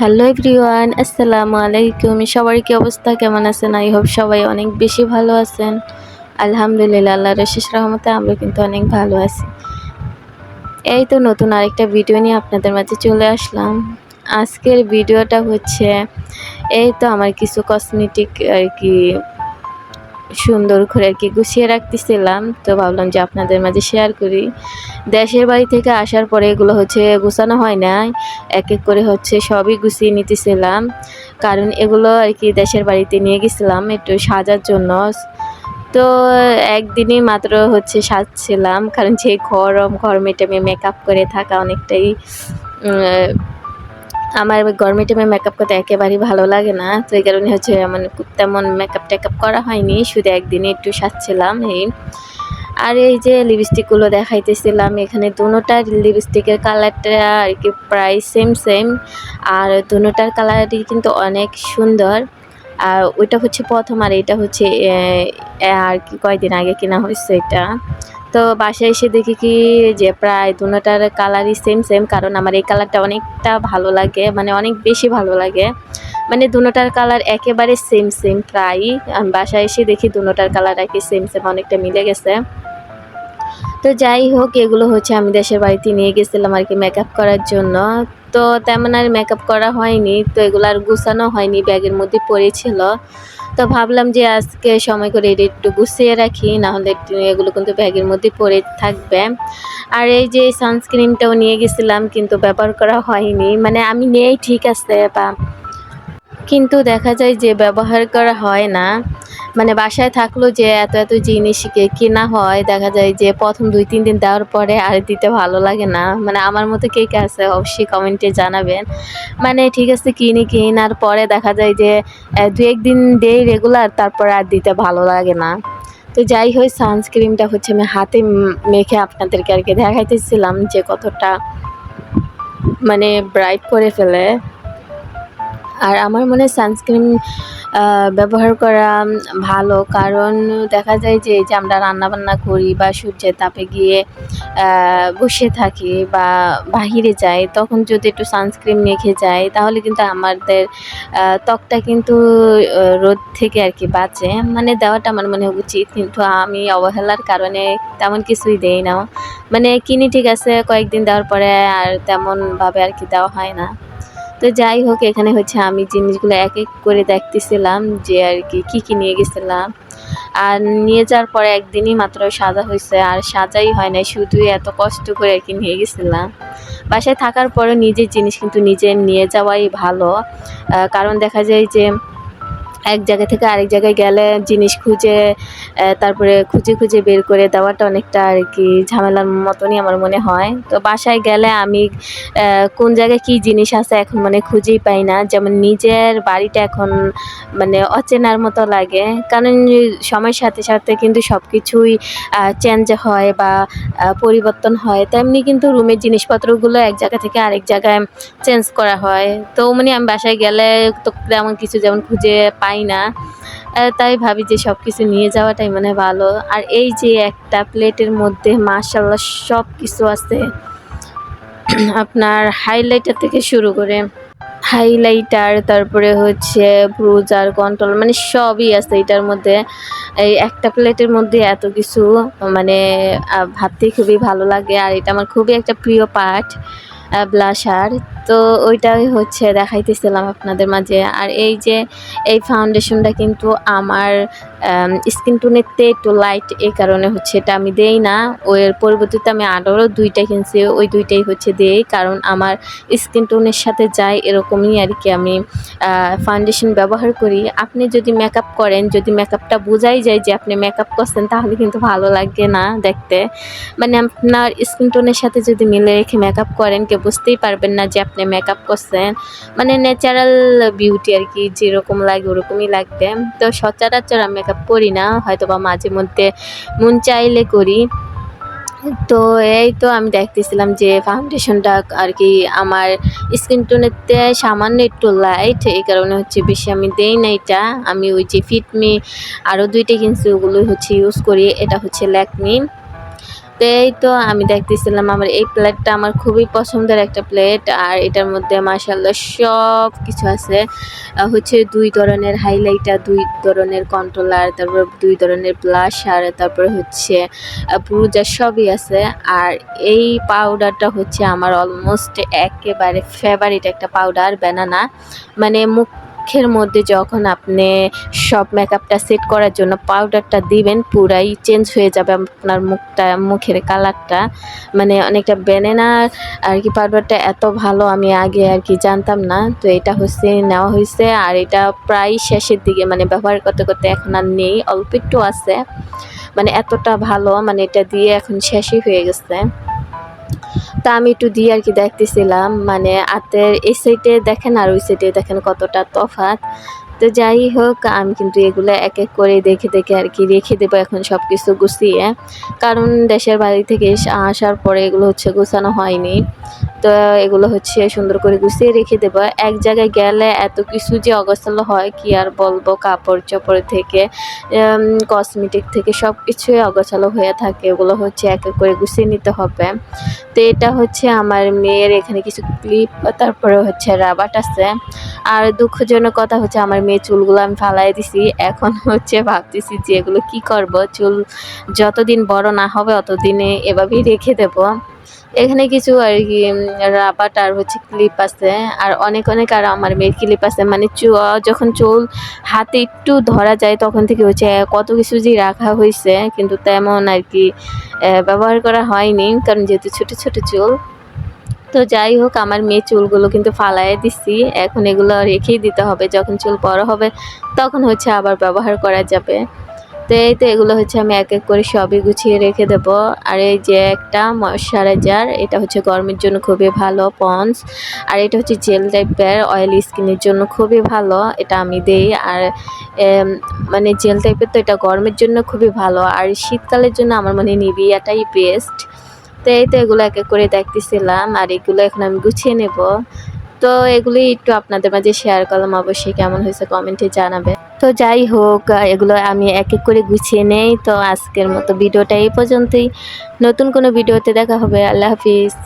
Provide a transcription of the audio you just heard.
Hello everyone, আসসালামু আলাইকুম। সবারই কি অবস্থা? কেমন আছেন? আই হোপ সবাই অনেক বেশি ভালো আছেন। আলহামদুলিল্লাহ আল্লাহ রশিস রহমতে আমরা কিন্তু অনেক ভালো আছি। এই তো নতুন আরেকটা ভিডিও নিয়ে আপনাদের মাঝে চলে আসলাম। আজকের ভিডিওটা হচ্ছে, এই তো আমার কিছু কসমেটিক আর কি সুন্দর করে আর কি গুছিয়ে রাখতেছিলাম। তো ভাবলাম যে আপনাদের মাঝে শেয়ার করি। দেশের বাড়ি থেকে আসার পরে এগুলো হচ্ছে গুছানো হয় না এক এক করে হচ্ছে সবই গুছিয়ে নিতেছিলাম। কারণ এগুলো আর কি দেশের বাড়িতে নিয়ে গেছিলাম একটু সাজার জন্য। তো একদিনই মাত্র হচ্ছে সাজছিলাম। কারণ যে গরম গরমে টাইমে মেকআপ করে থাকা অনেকটাই আমার গরমে টাইমে মেকআপ করতে একেবারেই ভালো লাগে না। তো এই কারণে হচ্ছে মানে তেমন মেকআপ টেকআপ করা হয়নি, শুধু একদিনে একটু সাজছিলাম এই। আর এই যে লিপস্টিকগুলো দেখাইতেছিলাম, এখানে দুটার লিপস্টিকের কালারটা আর কি প্রায় সেম সেম আর দুটার কালারটি কিন্তু অনেক সুন্দর। আর ওইটা হচ্ছে প্রথম আর এটা হচ্ছে আর কি কয়দিন আগে কেনা হয়েছে এটা। তো বাসায় এসে দেখি কি যে প্রায় দুটার কালারই সেম সেম কারণ আমার এই কালারটা অনেকটা ভালো লাগে মানে অনেক বেশি ভালো লাগে। মানে দুটার কালার একেবারে সেম সেম প্রায়ই। আমি বাসায় এসে দেখি দুটার কালার একই সেম সেম অনেকটা মিলে গেছে। তো যাই হোক, এগুলো হচ্ছে আমি দেশের বাড়িতে নিয়ে গেছিলাম আর কি মেকআপ করার জন্য। তো তেমন আর মেকআপ করা হয়নি, তো এগুলো আর গুছানো হয়নি, ব্যাগের মধ্যে পড়েছিল। তো ভাবলাম যে আজকে সময় করে এটা একটু গুছিয়ে রাখি নাহলে এগুলো কিন্তু ব্যাগের মধ্যে পড়ে থাকবে। আর এই যে সানস্ক্রিনটাও নিয়ে গেছিলাম, কিন্তু ব্যবহার করা হয়নি। মানে আমি নেই, ঠিক আছে, বা কিন্তু দেখা যায় যে ব্যবহার করা হয় না। মানে বাসায় থাকল যে এত এত জিনিস কেনা হয়, দেখা যায় যে প্রথম দুই, তিন দিন দেওয়ার পরে আর দিতে ভালো লাগে না। মানে আমার মতো কে কে আছে অবশ্যই কমেন্টে জানাবেন। মানে ঠিক আছে কিনি, কিনার পরে দেখা যায় যে দু একদিন দেই রেগুলার তারপর আর দিতে ভালো লাগে না। তো যাই হোক সানস্ক্রিনটা হচ্ছে আমি হাতে মেখে আপনাদেরকে আর কি দেখাইতেছিলাম যে কতটা মানে ব্রাইট করে ফেলে। আর আমার মনে হয় সানস্ক্রিন ব্যবহার করা ভালো। কারণ দেখা যায় যে যে আমরা রান্নাবান্না করি বা সূর্যের তাপে গিয়ে বসে থাকি বা বাহিরে যাই, তখন যদি একটু সানস্ক্রিন মেখে যাই, তাহলে কিন্তু আমাদের ত্বকটা কিন্তু রোদ থেকে আর কি বাঁচে। মানে দেওয়াটা আমার মনে উচিত। কিন্তু আমি অবহেলার কারণে তেমন কিছুই দেই না। মানে কিনি ঠিক আছে, কয়েকদিন দেওয়ার পরে আর তেমনভাবে আর কি দেওয়া হয় না। তো যাই হোক, এখানে হচ্ছে আমি জিনিসগুলো এক এক করে দেখতেছিলাম যে আর কি, কী কী নিয়ে গেছিলাম। আর নিয়ে যাওয়ার পরে একদিনই মাত্র সাজা হয়েছে, আর সাজাই হয় না শুধু এত কষ্ট করে আর কি নিয়ে গেছিলাম। বাসায় থাকার পরে নিজের জিনিস কিন্তু নিজে নিয়ে যাওয়াই ভালো। কারণ দেখা যায় যে এক জায়গা থেকে আরেক জায়গায় গেলে জিনিস খুঁজে তারপরে খুঁজে খুঁজে বের করে দেওয়াটা অনেকটা আর কি ঝামেলার মতনই আমার মনে হয়। তো বাসায় গেলে আমি কোন জায়গায় কি জিনিস আছে এখন মানে খুঁজেই পাই না। যেমন নিজের বাড়িটা এখন মানে অচেনার মতো লাগে। কারণ সময়ের সাথে সাথে কিন্তু সব কিছুই চেঞ্জ হয় বা পরিবর্তন হয়। তেমনি কিন্তু রুমের জিনিসপত্রগুলো এক জায়গা থেকে আরেক জায়গায় চেঞ্জ করা হয়। তো মানে আমি বাসায় গেলে তো তেমন কিছু যেমন খুঁজে পাই পাই না। তাই ভাবি যে সব কিছু নিয়ে যাওয়াটাই মানে ভালো। আর এই যে একটা প্লেটের মধ্যে মাশাল্লাহ সব কিছু আছে। আপনার হাইলাইটার থেকে শুরু করে হাইলাইটার তারপরে হচ্ছে ব্রুজার কন্ট্রোল মানে সবই আছে এটার মধ্যে। এই একটা প্লেটের মধ্যে এত কিছু মানে ভাবতে খুবই ভালো লাগে। আর এটা আমার খুবই একটা প্রিয় পার্ট ব্লাশার তো ওইটাই হচ্ছে দেখাইতেছিলাম আপনাদের মাঝে। আর এই যে, এই ফাউন্ডেশনটা কিন্তু আমার স্কিন টোনেরতে একটু লাইট এই কারণে হচ্ছে এটা আমি দেই না। ওর পরিবর্তিতে আমি আরও দুইটা কিনছি, ওই দুইটাই হচ্ছে দেই। কারণ আমার স্কিন টোনের সাথে যায় এরকমই আর কি আমি ফাউন্ডেশন ব্যবহার করি। আপনি যদি মেকআপ করেন, যদি মেকআপটা বোঝাই যায় যে আপনি মেকআপ করছেন, তাহলে কিন্তু ভালো লাগে না দেখতে। মানে আপনার স্কিন টোনের সাথে যদি মিলে রেখে মেকআপ করেন, কেউ বুঝতেই পারবেন না যে আপনি মেকআপ করছেন মানে ন্যাচারাল বিউটি আর কি যেরকম লাগে ওরকমই লাগবে। তো সচরাচর আমি মেকআপ করি না হয়তো বা মাঝে মধ্যে মন চাইলে করি। তো এই তো আমি দেখতেছিলাম যে ফাউন্ডেশনটা আর কি আমার স্কিন টোনেতে সামান্য একটু লাইট এই কারণে হচ্ছে বেশি আমি দেই না এটা। আমি ওই যে ফিটমি আরও দুইটা কিনছি ওগুলো হচ্ছে ইউজ করি, এটা হচ্ছে ল্যাকমি এই তো আমি দেখতেছিলাম আমার এই প্লেটটা আমার খুবই পছন্দের একটা প্লেট, আর এটার মধ্যে মাসাল্লাহ সব কিছু আছে। হচ্ছে দুই ধরনের হাইলাইটার দুই ধরনের কন্ট্রোলার তারপর দুই ধরনের ব্লাশ আর তারপরে হচ্ছে ব্রুজার সবই আছে। আর এই পাউডারটা হচ্ছে আমার অলমোস্ট একেবারে ফেভারিট একটা পাউডার ব্যানানা মানে মুখের মধ্যে যখন আপনি সব মেকআপটা সেট করার জন্য পাউডারটা দিবেন, পুরাই চেঞ্জ হয়ে যাবে আপনার মুখটা, মুখের কালারটা মানে অনেকটা ব্যানানার আর কি পাউডারটা এত ভালো আমি আগে আর কি জানতাম না। তো এটা হচ্ছে, নেওয়া হয়েছে আর এটা প্রায় শেষের দিকে মানে ব্যবহার করতে করতে এখন আর নেই, অল্প একটু আছে। মানে এতটা ভালো মানে এটা দিয়ে এখন শেষই হয়ে গেছে। তা আমি একটু দিয়ে আর কি দেখতেছিলাম। মানে আতের এই সাইডে দেখেন আর ওই সাইডে দেখেন কতটা তফাৎ। তো যাই হোক, আমি কিন্তু এগুলো এক এক করে দেখে দেখে আর কি রেখে দেবো এখন সব কিছু গুছিয়ে। কারণ দেশের বাড়ি থেকে আসার পরে এগুলো হচ্ছে গুছানো হয়নি। তো এগুলো হচ্ছে সুন্দর করে গুছিয়ে রেখে দেবো। এক জায়গায় গেলে এত কিছু যে অগোছালো হয়, কি আর বলব? কাপড় চোপড় থেকে কসমেটিক থেকে সব কিছুই অগোছালো হয়ে থাকে। এগুলো হচ্ছে এক এক করে গুছিয়ে নিতে হবে। তো এটা হচ্ছে আমার মেয়ের এখানে কিছু ক্লিপ তারপরে হচ্ছে রাবাট আছে। আর দুঃখজনক কথা হচ্ছে আমার মেয়ে চুলগুলো আমি ফালাই দিছি। এখন হচ্ছে ভাবতেছি যে এগুলো কি করব? চুল যতদিন বড় না হবে অতদিনে এভাবেই রেখে দেব। এখানে কিছু আর কি রাবাট আর হচ্ছে ক্লিপ আছে। আর অনেক অনেক আর আমার মেয়ের ক্লিপ আছে। মানে যখন চুল হাতে একটু ধরা যায় তখন থেকে হচ্ছে কত কিছু যে রাখা হয়েছে। কিন্তু তেমন আর কি ব্যবহার করা হয়নি। কারণ যেহেতু ছোট ছোট চুল। তো যাই হোক, আমার মেয়ে চুলগুলো কিন্তু ফালাইয়ে দিছি। এখন এগুলো রেখেই দিতে হবে। যখন চুল বড় হবে, তখন হচ্ছে আবার ব্যবহার করা যাবে। তো এই তো এগুলো হচ্ছে আমি এক এক করে সবই গুছিয়ে রেখে দেব। আর এই যে একটা ময়শ্চারাইজার, এটা হচ্ছে গরমের জন্য খুবই ভালো, পন্স। আর এটা হচ্ছে জেল টাইপের, অয়েল স্কিনের জন্য খুবই ভালো, এটা আমি দেই। আর মানে জেল টাইপের তো এটা গরমের জন্য খুবই ভালো। আর শীতকালের জন্য আমার মনে নিভিয়াটাই বেস্ট তো এই তো এগুলো এক এক করে দেখতেছিলাম, আর এগুলো এখন আমি গুছিয়ে নেব। তো এগুলি একটু আপনাদের মাঝে শেয়ার করলাম, অবশ্যই কেমন হয়েছে কমেন্টে জানাবে তো যাই হোক, এগুলো আমি এক এক করে গুছিয়ে নেই, তো আজকের মতো ভিডিওটা এই পর্যন্তই। নতুন কোনো ভিডিওতে দেখা হবে, আল্লাহ হাফিজ।